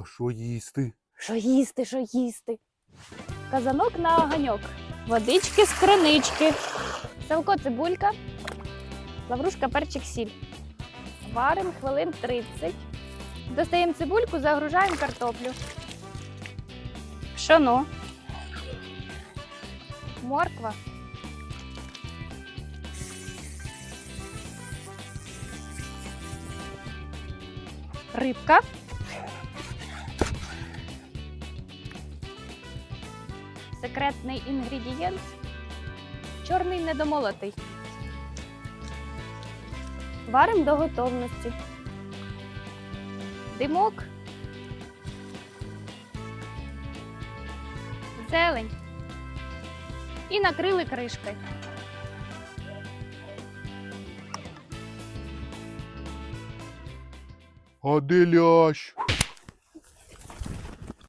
А що їсти? Що їсти, що їсти? Казанок на оганьок. Водички з кринички. Савко цибулька. Лаврушка перчик сіль. Варимо хвилин 30. Достаємо цибульку, загружаємо картоплю. Пшоно. Морква. Рибка. Секретний інгредієнт. Чорний недомолотий. Варимо до готовності. Димок. Зелень. І накрили кришкою. А?